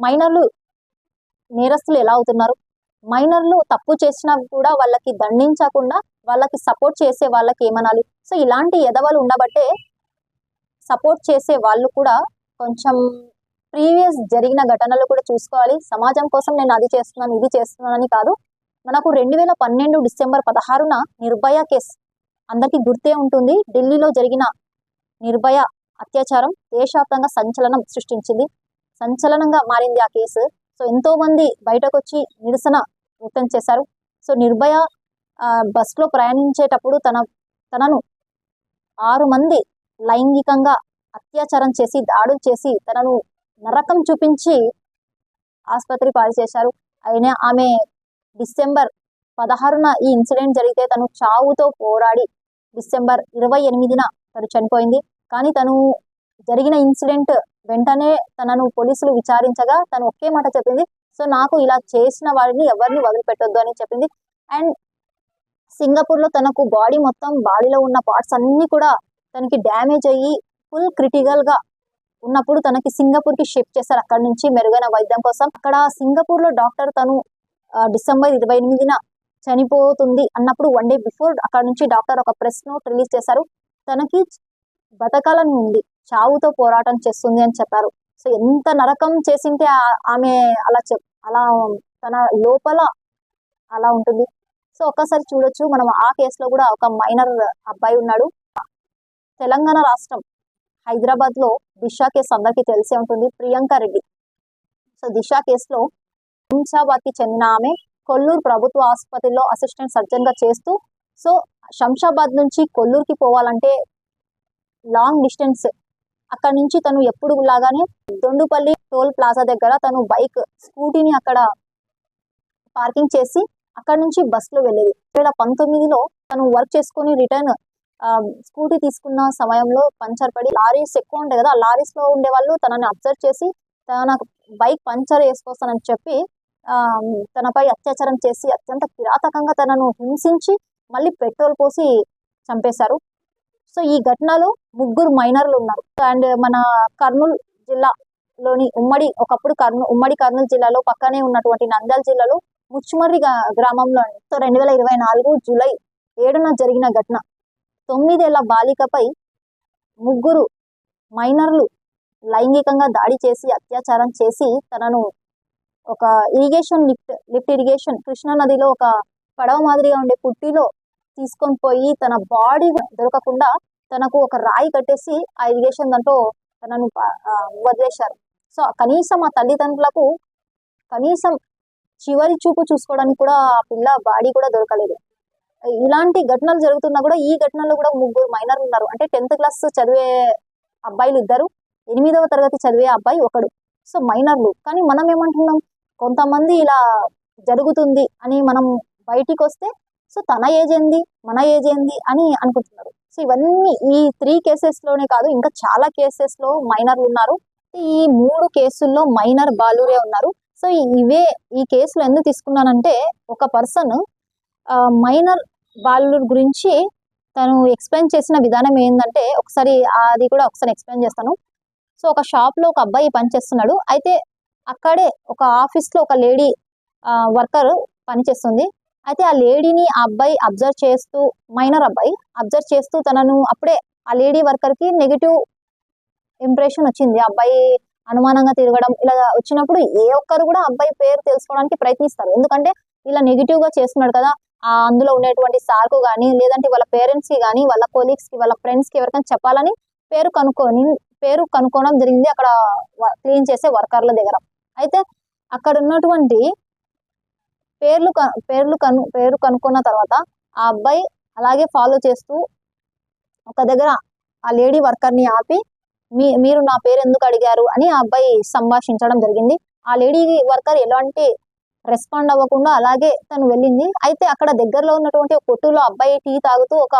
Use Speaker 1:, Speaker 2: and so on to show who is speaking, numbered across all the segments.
Speaker 1: మైనర్లు నేరస్తులు ఎలా అవుతున్నారు? మైనర్లు తప్పు చేసినా కూడా వాళ్ళకి దండించకుండా వాళ్ళకి సపోర్ట్ చేసే వాళ్ళకి ఏమనాలి? సో ఇలాంటి ఎదవలు ఉండబట్టే సపోర్ట్ చేసే వాళ్ళు కూడా కొంచెం ప్రీవియస్ జరిగిన ఘటనలు కూడా చూసుకోవాలి. సమాజం కోసం నేను అది చేస్తున్నాను ఇది చేస్తున్నానని కాదు. మనకు రెండు వేల పన్నెండు డిసెంబర్ పదహారున నిర్భయ కేసు అందరికీ గుర్తే ఉంటుంది. ఢిల్లీలో జరిగిన నిర్భయ అత్యాచారం దేశవ్యాప్తంగా సంచలనం సృష్టించింది. సంచలనంగా మారింది ఆ కేసు. సో ఎంతో మంది బయటకు వచ్చి నిరసన వ్యక్తం చేశారు. సో నిర్భయ బస్సులో ప్రయాణించేటప్పుడు తన తనను ఆరు మంది లైంగికంగా అత్యాచారం చేసి దాడులు చేసి తనను నరకం చూపించి ఆసుపత్రి పాలు చేశారు. అయినా ఆమె డిసెంబర్ పదహారున ఈ ఇన్సిడెంట్ జరిగితే తను చావుతో పోరాడి డిసెంబర్ ఇరవై ఎనిమిదిన తను చనిపోయింది. కానీ తను జరిగిన ఇన్సిడెంట్ వెంటనే తనను పోలీసులు విచారించగా తను ఒకే మాట చెప్పింది సో నాకు ఇలా చేసిన వారిని ఎవరిని వదిలిపెట్టొద్దు అని చెప్పింది. అండ్ సింగపూర్లో తనకు బాడీ మొత్తం బాడీలో ఉన్న పార్ట్స్ అన్ని కూడా తనకి డ్యామేజ్ అయ్యి ఫుల్ క్రిటికల్గా ఉన్నప్పుడు తనకి సింగపూర్కి షిఫ్ట్ చేశారు అక్కడ నుంచి మెరుగైన వైద్యం కోసం. అక్కడ సింగపూర్లో డాక్టర్ తను డిసెంబర్ ఇరవై ఎనిమిదిన చనిపోతుంది అన్నప్పుడు వన్ డే బిఫోర్ అక్కడ నుంచి డాక్టర్ ఒక ప్రెస్ నోట్ రిలీజ్ చేశారు. తనకి బతకాలని ఉంది. చావుతో పోరాటం చేస్తుంది అని చెప్పారు. సో ఎంత నరకం చేసింటే ఆమె అలా చెప్ అలా తన లోపల అలా ఉంటుంది. సో ఒక్కసారి చూడొచ్చు మనం ఆ కేసులో కూడా ఒక మైనర్ అబ్బాయి ఉన్నాడు. తెలంగాణ రాష్ట్రం హైదరాబాద్లో దిశ కేసు అందరికీ తెలిసే ఉంటుంది ప్రియాంక రెడ్డి. సో దిశ కేసులో శంషాబాద్కి చెందిన ఆమె కొల్లూరు ప్రభుత్వ ఆసుపత్రిలో అసిస్టెంట్ సర్జన్గా చేస్తూ సో శంషాబాద్ నుంచి కొల్లూరుకి పోవాలంటే లాంగ్ డిస్టెన్స్ అక్కడ నుంచి తను ఎప్పుడు లాగానే దొండుపల్లి టోల్ ప్లాజా దగ్గర తను బైక్ స్కూటీని అక్కడ పార్కింగ్ చేసి అక్కడ నుంచి బస్సులో వెళ్ళేది. రెండు వేల పంతొమ్మిదిలో తను వర్క్ చేసుకొని రిటర్న్ స్కూటీ తీసుకున్న సమయంలో పంచర్ పడి లారీస్ ఎక్కువ ఉండే కదా ఆ లారీస్లో ఉండే వాళ్ళు తనని అబ్జర్వ్ చేసి తన బైక్ పంచర్ వేసుకొస్తానని చెప్పి తనపై అత్యాచారం చేసి అత్యంత కిరాతకంగా తనను హింసించి మళ్ళీ పెట్రోల్ పోసి చంపేశారు. సో ఈ ఘటనలో ముగ్గురు మైనర్లు ఉన్నారు. అండ్ మన కర్నూలు జిల్లాలోని ఉమ్మడి ఒకప్పుడు కర్నూలు ఉమ్మడి కర్నూలు జిల్లాలో పక్కనే ఉన్నటువంటి నంద్యాల జిల్లాలో ముచ్చుమర్రి గ్రామంలో సో రెండు వేల ఇరవై నాలుగు జూలై ఏడున జరిగిన ఘటన. తొమ్మిదేళ్ళ బాలికపై ముగ్గురు మైనర్లు లైంగికంగా దాడి చేసి అత్యాచారం చేసి తనను ఒక irrigation lift lift irrigation Krishna నదిలో ఒక పడవ మాదిరిగా ఉండే పుట్టిలో తీసుకొని పోయి తన బాడీ దొరకకుండా తనకు ఒక రాయి కట్టేసి ఆ ఇరిగేషన్ దాంట్లో తనను వదిలేశారు. సో కనీసం ఆ తల్లిదండ్రులకు కనీసం చివరి చూపు చూసుకోవడానికి కూడా ఆ పిల్ల బాడీ కూడా దొరకలేదు. ఇలాంటి ఘటనలు జరుగుతున్నా కూడా ఈ ఘటనలో కూడా ముగ్గురు మైనర్లు ఉన్నారు. అంటే టెన్త్ క్లాస్ చదివే అబ్బాయిలు ఇద్దరు ఎనిమిదవ తరగతి చదివే అబ్బాయి ఒకడు. సో మైనర్లు. కానీ మనం ఏమంటున్నాం కొంతమంది ఇలా జరుగుతుంది అని మనం బయటికి వస్తే సో తన ఏజ్ ఏంది? మన ఏజ్ ఏంది? అని అనుకుంటున్నారు. సో ఇవన్నీ ఈ త్రీ కేసెస్లోనే కాదు ఇంకా చాలా కేసెస్లో మైనర్లు ఉన్నారు. ఈ మూడు కేసుల్లో మైనర్ బాలురే ఉన్నారు. సో ఇవే ఈ కేసులు ఎందుకు తీసుకున్నానంటే ఒక పర్సన్ మైనర్ బాలుర గురించి తను ఎక్స్ప్లెయిన్ చేసిన విధానం ఏంటంటే ఒకసారి అది కూడా ఒకసారి ఎక్స్ప్లెయిన్ చేస్తాను. సో ఒక షాప్లో ఒక అబ్బాయి పనిచేస్తున్నాడు. అయితే అక్కడే ఒక ఆఫీస్లో ఒక లేడీ వర్కర్ పనిచేస్తుంది. అయితే ఆ లేడీని ఆ అబ్బాయి అబ్జర్వ్ చేస్తూ మైనర్ అబ్బాయి అబ్జర్వ్ చేస్తూ తనను అప్పుడే ఆ లేడీ వర్కర్కి నెగిటివ్ ఇంప్రెషన్ వచ్చింది. ఆ అబ్బాయి అనుమానంగా తిరగడం ఇలా వచ్చినప్పుడు ఏ ఒక్కరు కూడా అబ్బాయి పేరు తెలుసుకోవడానికి ప్రయత్నిస్తారు. ఎందుకంటే ఇలా నెగిటివ్గా చేస్తున్నాడు కదా ఆ అందులో ఉండేటువంటి సార్కు కానీ లేదంటే వాళ్ళ పేరెంట్స్కి కానీ వాళ్ళ కొలీగ్స్కి వాళ్ళ ఫ్రెండ్స్కి ఎవరికైనా చెప్పాలని పేరు కనుక్కొని పేరు కనుక్కోవడం జరిగింది అక్కడ క్లీన్ చేసే వర్కర్ల దగ్గర. అయితే అక్కడ ఉన్నటువంటి పేర్లు పేర్లు కను పేరు కనుక్కున్న తర్వాత ఆ అబ్బాయి అలాగే ఫాలో చేస్తూ ఒక దగ్గర ఆ లేడీ వర్కర్ని ఆపి మీ మీరు నా పేరు ఎందుకు అడిగారు? అని ఆ అబ్బాయి సంభాషించడం జరిగింది. ఆ లేడీ వర్కర్ ఎలాంటి రెస్పాండ్ అవ్వకుండా అలాగే తను వెళ్ళింది. అయితే అక్కడ దగ్గరలో ఉన్నటువంటి కొట్టులో అబ్బాయి టీ తాగుతూ ఒక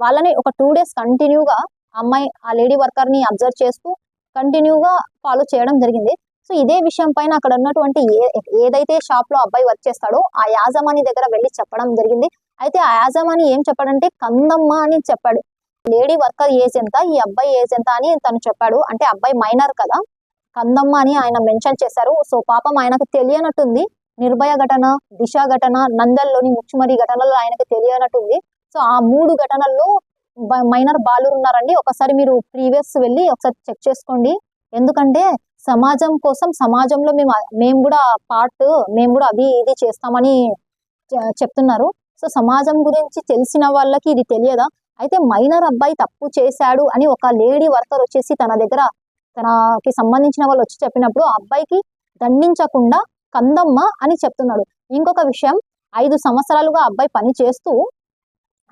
Speaker 1: వాళ్ళని ఒక టూ డేస్ కంటిన్యూగా అమ్మాయి ఆ లేడీ వర్కర్ని అబ్జర్వ్ చేస్తూ కంటిన్యూగా ఫాలో చేయడం జరిగింది. సో ఇదే విషయం పైన అక్కడ ఉన్నటువంటి ఏ ఏదైతే షాప్లో అబ్బాయి వర్క్ చేస్తాడో ఆ యాజమాని దగ్గర వెళ్ళి చెప్పడం జరిగింది. అయితే ఆ యాజమాని ఏం చెప్పాడంటే కందమ్మ అని చెప్పాడు. లేడీ వర్కర్ ఏజ్ ఎంత? ఈ అబ్బాయి ఏజ్ ఎంత? అని తను చెప్పాడు. అంటే అబ్బాయి మైనర్ కదా. కందమ్మ అని ఆయన మెన్షన్ చేశారు. సో పాపం ఆయనకు తెలియనట్టుంది. నిర్భయ ఘటన దిశ ఘటన నందల్లోని ముచ్చుమరి ఘటనలో ఆయనకు తెలియనట్టుంది. సో ఆ మూడు ఘటనల్లో మైనర్ బాలురు ఉన్నారండి ఒకసారి మీరు ప్రీవియస్ వెళ్ళి ఒకసారి చెక్ చేసుకోండి. ఎందుకంటే సమాజం కోసం సమాజంలో మేము మేము కూడా పార్ట్ మేము కూడా అది ఇది చేస్తామని చెప్తున్నారు. సో సమాజం గురించి తెలిసిన వాళ్ళకి ఇది తెలియదా? అయితే మైనర్ అబ్బాయి తప్పు చేశాడు అని ఒక లేడీ వర్కర్ వచ్చేసి తన దగ్గర తనకి సంబంధించిన వాళ్ళు వచ్చి చెప్పినప్పుడు ఆ అబ్బాయికి దండించకుండా కందమ్మ అని చెప్తున్నాడు. ఇంకొక విషయం ఐదు సంవత్సరాలుగా అబ్బాయి పని చేస్తూ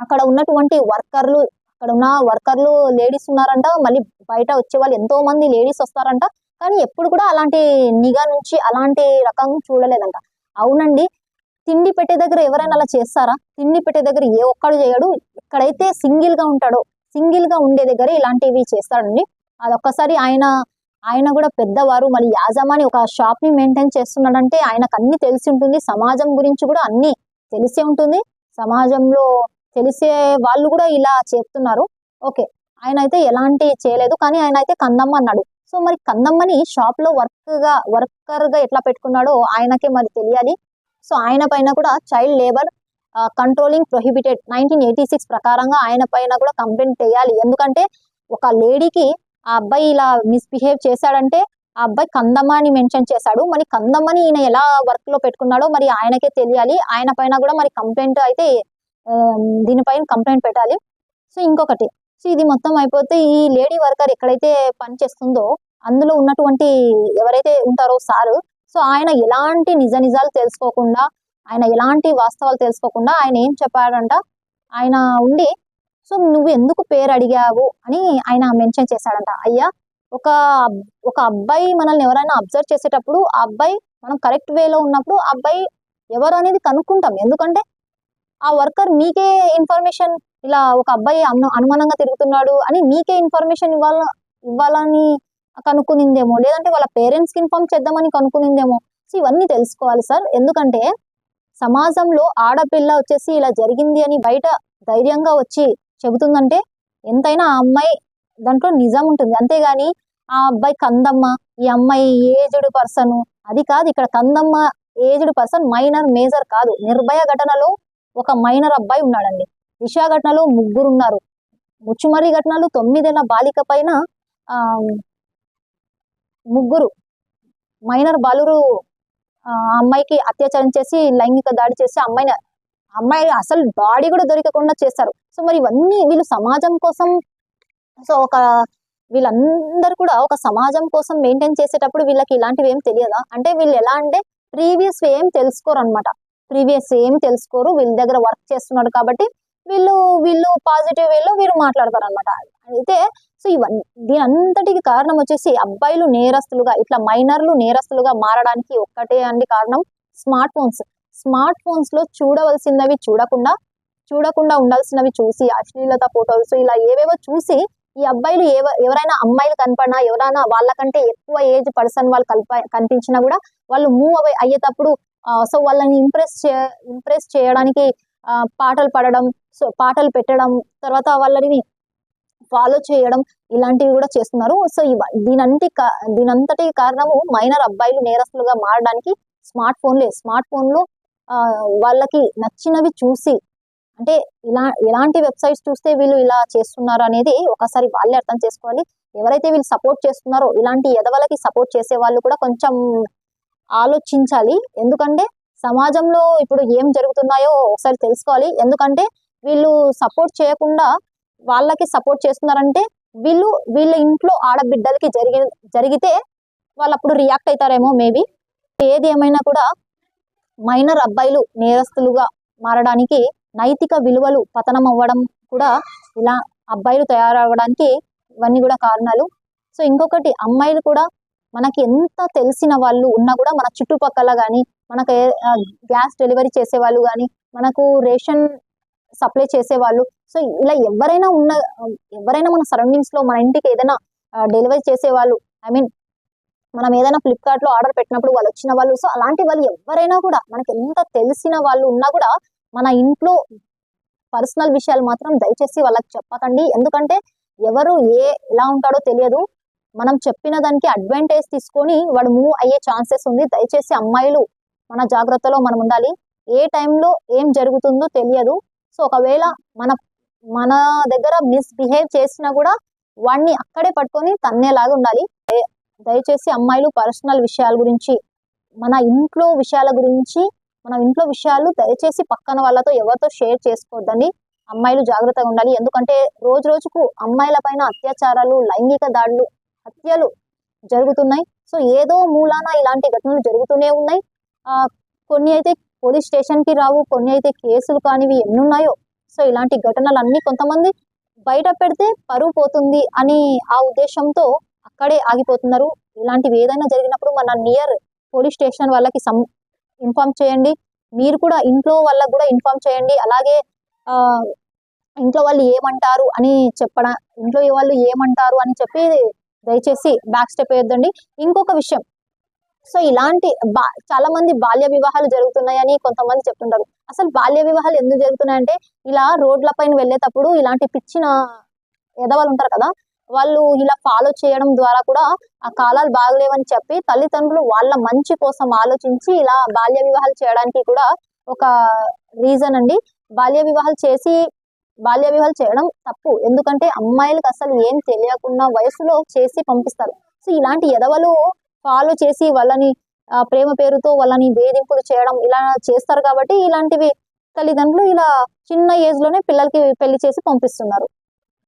Speaker 1: అక్కడ ఉన్నటువంటి వర్కర్లు అక్కడ ఉన్న వర్కర్లు లేడీస్ ఉన్నారంట. మళ్ళీ బయట వచ్చే వాళ్ళు ఎంతో మంది లేడీస్ వస్తారంట. కానీ ఎప్పుడు కూడా అలాంటి నిఘా నుంచి అలాంటి రకం చూడలేదంట. అవునండి. తిండి పెట్టే దగ్గర ఎవరైనా అలా చేస్తారా? తిండి పెట్టే దగ్గర ఏ ఒక్కడు చేయడు. ఎక్కడైతే సింగిల్గా ఉంటాడో సింగిల్గా ఉండే దగ్గర ఇలాంటివి చేస్తాడండి. అదొక్కసారి ఆయన ఆయన కూడా పెద్దవారు మళ్ళీ యాజమాని ఒక షాప్ని మెయింటైన్ చేస్తున్నాడంటే ఆయనకు అన్ని తెలిసి ఉంటుంది. సమాజం గురించి కూడా అన్ని తెలిసే ఉంటుంది. సమాజంలో తెలిసే వాళ్ళు కూడా ఇలా చెప్తున్నారు. ఓకే. ఆయన అయితే ఎలాంటి చేయలేదు. కానీ ఆయన అయితే కందమ్మ అన్నాడు. సో మరి కందమ్మని షాప్లో వర్క్గా వర్కర్గా ఎట్లా పెట్టుకున్నాడో ఆయనకే మరి తెలియాలి. సో ఆయన పైన కూడా child labour controlling prohibited nineteen eighty six ప్రకారంగా ఆయన పైన కూడా కంప్లైంట్ చేయాలి. ఎందుకంటే ఒక లేడీకి ఆ అబ్బాయి ఇలా మిస్బిహేవ్ చేశాడంటే ఆ అబ్బాయి కందమ్మ అని మెన్షన్ చేశాడు. మరి కందమ్మని ఈయన ఎలా వర్క్లో పెట్టుకున్నాడో మరి ఆయనకే తెలియాలి. ఆయన పైన కూడా మరి కంప్లైంట్ అయితే దీనిపైన కంప్లైంట్ పెట్టాలి. సో ఇంకొకటి. సో ఇది మొత్తం అయిపోతే ఈ లేడీ వర్కర్ ఎక్కడైతే పని చేస్తుందో అందులో ఉన్నటువంటి ఎవరైతే ఉంటారో సారు సో ఆయన ఎలాంటి నిజ నిజాలు తెలుసుకోకుండా ఆయన ఎలాంటి వాస్తవాలు తెలుసుకోకుండా ఆయన ఏం చెప్పాడంట? ఆయన ఉండి సో నువ్వు ఎందుకు పేరు అడిగావు? అని ఆయన మెన్షన్ చేశాడంట. అయ్యా ఒక ఒక అబ్బాయి మనల్ని ఎవరైనా అబ్జర్వ్ చేసేటప్పుడు ఆ అబ్బాయి మనం కరెక్ట్ వేలో ఉన్నప్పుడు ఆ అబ్బాయి ఎవరు అనేది కనుక్కుంటాం. ఎందుకంటే ఆ వర్కర్ మీకే ఇన్ఫర్మేషన్ ఇలా ఒక అబ్బాయి అను అనుమానంగా తిరుగుతున్నాడు అని మీకే ఇన్ఫర్మేషన్ ఇవ్వాల ఇవ్వాలని కనుక్కునిందేమో. లేదంటే వాళ్ళ పేరెంట్స్కి ఇన్ఫార్మ్ చేద్దామని కనుక్కునిందేమో. సో ఇవన్నీ తెలుసుకోవాలి సార్. ఎందుకంటే సమాజంలో ఆడపిల్ల వచ్చేసి ఇలా జరిగింది అని బయట ధైర్యంగా వచ్చి చెబుతుందంటే ఎంతైనా ఆ అమ్మాయి దాంట్లో నిజం ఉంటుంది. అంతేగాని ఆ అబ్బాయి కందమ్మ ఈ అమ్మాయి ఏజ్డ్ పర్సన్ అది కాదు. ఇక్కడ Kandamma aged person minor major కాదు. నిర్భయ ఘటనలో ఒక మైనర్ అబ్బాయి ఉన్నాడండి. దిశ ఘటనలో ముగ్గురు ఉన్నారు. ముచ్చుమరి ఘటనలు తొమ్మిదేళ్ళ బాలిక పైన ఆ ముగ్గురు మైనర్ బాలురు ఆ అమ్మాయికి అత్యాచారం చేసి లైంగిక దాడి చేసి అమ్మాయిని అమ్మాయి అసలు బాడీ కూడా దొరకకుండా చేస్తారు. సో మరి ఇవన్నీ వీళ్ళు సమాజం కోసం సో ఒక వీళ్ళందరూ కూడా ఒక సమాజం కోసం మెయింటైన్ చేసేటప్పుడు వీళ్ళకి ఇలాంటివి ఏం తెలియదా? అంటే వీళ్ళు ఎలా అంటే ప్రీవియస్ ఏం తెలుసుకోరు అనమాట ప్రీవియస్ ఏం తెలుసుకోరు వీళ్ళ దగ్గర వర్క్ చేస్తున్నారు కాబట్టి వీళ్ళు వీళ్ళు పాజిటివ్ వేలో వీళ్ళు మాట్లాడతారు అనమాట అయితే సో ఇవన్నీ దీని అంతటికి కారణం వచ్చేసి అబ్బాయిలు నేరస్తులుగా ఇట్లా మైనర్లు నేరస్తులుగా మారడానికి ఒక్కటే అండి కారణం స్మార్ట్ ఫోన్స్ స్మార్ట్ ఫోన్స్లో చూడవలసినవి చూడకుండా చూడకుండా ఉండాల్సినవి చూసి అశ్లీలత ఫోటోస్ ఇలా ఏవేవో చూసి ఈ అబ్బాయిలు ఏవ ఎవరైనా అమ్మాయిలు కనపడినా ఎవరైనా వాళ్ళకంటే ఎక్కువ ఏజ్ పర్సన్ వాళ్ళు కల్ప కనిపించినా కూడా వాళ్ళు మూవ్ అవే అయ్యేటప్పుడు సో వాళ్ళని ఇంప్రెస్ చే ఇంప్రెస్ చేయడానికి పాటలు పాడడం సో పాటలు పెట్టడం తర్వాత వాళ్ళని ఫాలో చేయడం ఇలాంటివి కూడా చేస్తున్నారు. సో దీనంటి దీనంతటి కారణము మైనర్ అబ్బాయిలు నేరస్తులుగా మారడానికి స్మార్ట్ ఫోన్లే. స్మార్ట్ ఫోన్లో వాళ్ళకి నచ్చినవి చూసి అంటే ఇలా ఎలాంటి వెబ్సైట్స్ చూస్తే వీళ్ళు ఇలా చేస్తున్నారు అనేది ఒకసారి వాళ్ళే అర్థం చేసుకోవాలి. ఎవరైతే వీళ్ళు సపోర్ట్ చేస్తున్నారో ఇలాంటి ఎదవలకి సపోర్ట్ చేసే వాళ్ళు కూడా కొంచెం ఆలోచించాలి. ఎందుకంటే సమాజంలో ఇప్పుడు ఏం జరుగుతున్నాయో ఒకసారి తెలుసుకోవాలి. ఎందుకంటే వీళ్ళు సపోర్ట్ చేయకుండా వాళ్ళకి సపోర్ట్ చేస్తున్నారంటే వీళ్ళు వీళ్ళ ఇంట్లో ఆడబిడ్డలకి జరిగి జరిగితే వాళ్ళు అప్పుడు రియాక్ట్ అవుతారేమో మేబీ. ఏది ఏమైనా కూడా మైనర్ అబ్బాయిలు నేరస్తులుగా మారడానికి నైతిక విలువలు పతనం అవ్వడం కూడా ఇలా అబ్బాయిలు తయారవ్వడానికి ఇవన్నీ కూడా కారణాలు. సో ఇంకొకటి అమ్మాయిలు కూడా మనకి ఎంత తెలిసిన వాళ్ళు ఉన్నా కూడా మన చుట్టుపక్కల కానీ మనకు గ్యాస్ డెలివరీ చేసే వాళ్ళు కానీ మనకు రేషన్ సప్లై చేసే వాళ్ళు. సో ఇలా ఎవరైనా ఉన్న ఎవరైనా మన సరౌండింగ్స్లో మన ఇంటికి ఏదైనా డెలివరీ చేసే వాళ్ళు ఐ మీన్ మనం ఏదైనా ఫ్లిప్కార్ట్లో ఆర్డర్ పెట్టినప్పుడు వాళ్ళు వచ్చిన వాళ్ళు సో అలాంటి వాళ్ళు ఎవరైనా కూడా మనకి ఎంత తెలిసిన వాళ్ళు ఉన్నా కూడా మన ఇంట్లో పర్సనల్ విషయాలు మాత్రం దయచేసి వాళ్ళకి చెప్పకండి. ఎందుకంటే ఎవరు ఏ ఎలా ఉంటాడో తెలియదు. మనం చెప్పిన దానికి అడ్వాంటేజ్ తీసుకొని వాడు మూవ్ అయ్యే ఛాన్సెస్ ఉంది. దయచేసి అమ్మాయిలు మన జాగ్రత్తలో మనం ఉండాలి. ఏ టైంలో ఏం జరుగుతుందో తెలియదు. సో ఒకవేళ మన మన దగ్గర మిస్బిహేవ్ చేసినా కూడా వాడిని అక్కడే పట్టుకొని తన్నేలాగా ఉండాలి. దయచేసి అమ్మాయిలు పర్సనల్ విషయాల గురించి మన ఇంట్లో విషయాల గురించి మన ఇంట్లో విషయాలు దయచేసి పక్కన వాళ్ళతో ఎవరితో షేర్ చేసుకోవద్దండి. అమ్మాయిలు జాగ్రత్తగా ఉండాలి. ఎందుకంటే రోజు రోజుకు అమ్మాయిల పైన అత్యాచారాలు లైంగిక దాడులు హత్యలు జరుగుతున్నాయి. సో ఏదో మూలాన ఇలాంటి ఘటనలు జరుగుతూనే ఉన్నాయి. కొన్ని అయితే పోలీస్ స్టేషన్కి రావు కొన్ని అయితే కేసులు కానివి ఎన్ని ఉన్నాయో సో ఇలాంటి ఘటనలన్నీ కొంతమంది బయట పెడితే పరువు పోతుంది అని ఆ ఉద్దేశంతో అక్కడే ఆగిపోతున్నారు. ఇలాంటివి ఏదైనా జరిగినప్పుడు మన నియర్ పోలీస్ స్టేషన్ వాళ్ళకి సం ఇన్ఫార్మ్ చేయండి. మీరు కూడా ఇంట్లో వాళ్ళకు కూడా ఇన్ఫార్మ్ చేయండి. అలాగే ఇంట్లో వాళ్ళు ఏమంటారు అని చెప్పడం ఇంట్లో వాళ్ళు ఏమంటారు అని చెప్పి దయచేసి బ్యాక్ స్టెప్ వేయొద్దండి. ఇంకొక విషయం. సో ఇలాంటి బా చాలా మంది బాల్య వివాహాలు జరుగుతున్నాయని కొంతమంది చెప్తుంటారు. అసలు బాల్య వివాహాలు ఎందుకు జరుగుతున్నాయంటే ఇలా రోడ్ల పైన వెళ్ళేటప్పుడు ఇలాంటి పిచ్చిన ఎదవాళ్ళు ఉంటారు కదా వాళ్ళు ఇలా ఫాలో చేయడం ద్వారా కూడా ఆ కాలాలు బాగలేవని చెప్పి తల్లిదండ్రులు వాళ్ళ మంచి కోసం ఆలోచించి ఇలా బాల్య వివాహాలు చేయడానికి కూడా ఒక రీజన్ అండి. బాల్య వివాహాలు చేసి బాల్య వివాహాలు చేయడం తప్పు. ఎందుకంటే అమ్మాయిలకు అసలు ఏం తెలియకుండా వయసులో చేసి పంపిస్తారు. సో ఇలాంటి ఎదవలు ఫాలో చేసి వాళ్ళని ప్రేమ పేరుతో వాళ్ళని వేధింపులు చేయడం ఇలా చేస్తారు కాబట్టి ఇలాంటివి తల్లిదండ్రులు ఇలా చిన్న ఏజ్లోనే పిల్లలకి పెళ్ళి చేసి పంపిస్తున్నారు.